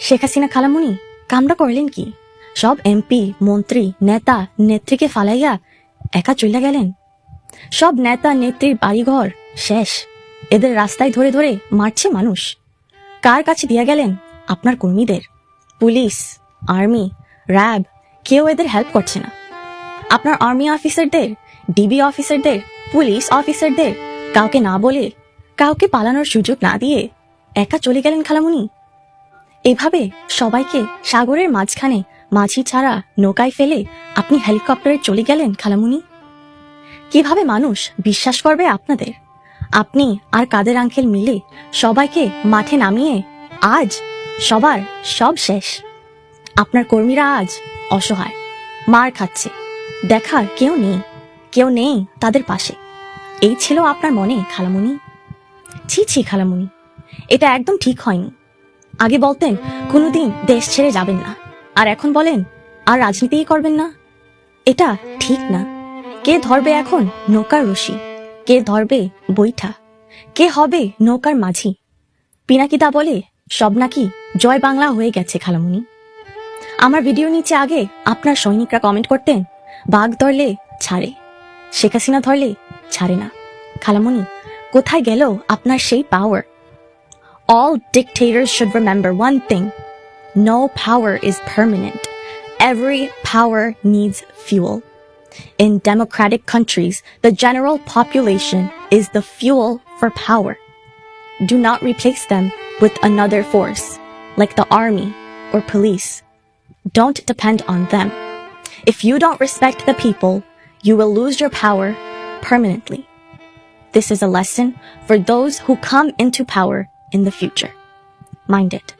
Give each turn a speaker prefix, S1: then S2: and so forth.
S1: শেখ হাসিনা খালামুনি কামটা করলেন কি? সব এমপি, মন্ত্রী, নেতা, নেত্রীকে ফালাইয়া একা চলে গেলেন। সব নেতা, নেত্রীর বাড়িঘর শেষ। এদের রাস্তায় ধরে ধরে মারছে মানুষ। কার কাছে দিয়ে গেলেন? আপনার কর্মীদের। পুলিশ, আর্মি, র্যাব, কেউ এদের হেল্প করছে না। আপনার আর্মি অফিসারদের, ডিবি অফিসারদের, পুলিশ অফিসারদের কাউকে না বলে, কাউকে পালানোর সুযোগ না দিয়ে একা চলে গেলেন খালামুনি? এভাবে সবাইকে সাগরের মাঝখানে মাঝি ছাড়া নৌকায় ফেলে আপনি হেলিকপ্টারে চলে গেলেন, খালামুনি? কীভাবে মানুষ বিশ্বাস করবে আপনাদের? আপনি আর কাদের আঙ্কেল মিলে সবাইকে মাঠে নামিয়ে আজ সবার সব শেষ। আপনার কর্মীরা আজ অসহায়, মার খাচ্ছে, দেখার কেউ নেই কেউ নেই তাদের পাশে। এই ছিল আপনার মনে, খালামুনি? ছি ছি, খালামুনি, এটা একদম ঠিক হয়নি। আগে বলতেন, কোনোদিন দেশ ছেড়ে যাবেন না। আর এখন বলেন, আর রাজনীতিই করবেন না। এটা ঠিক না। কে ধরবে এখন নৌকার রশি? কে ধরবে বৈঠা? কে হবে নৌকার মাঝি? পিনাকিদা বলে, সব নাকি জয় বাংলা হয়ে গেছে খালামুনি। আমার ভিডিও নিচে আগে আপনার সৈনিকরা কমেন্ট করতেন, বাঘ ধরলে ছাড়ে, শেখ হাসিনা ধরলে ছাড়ে না। খালামুনি, কোথায় গেল আপনার সেই পাওয়ার All dictators should remember one thing no power is permanent. Every power needs fuel. In democratic countries, the general population is the fuel for power. Do not replace them with another force, like the army or police. Don't depend on them. If you don't respect the people, you will lose your power permanently. This is a lesson for those who come into power in the future. Mind it.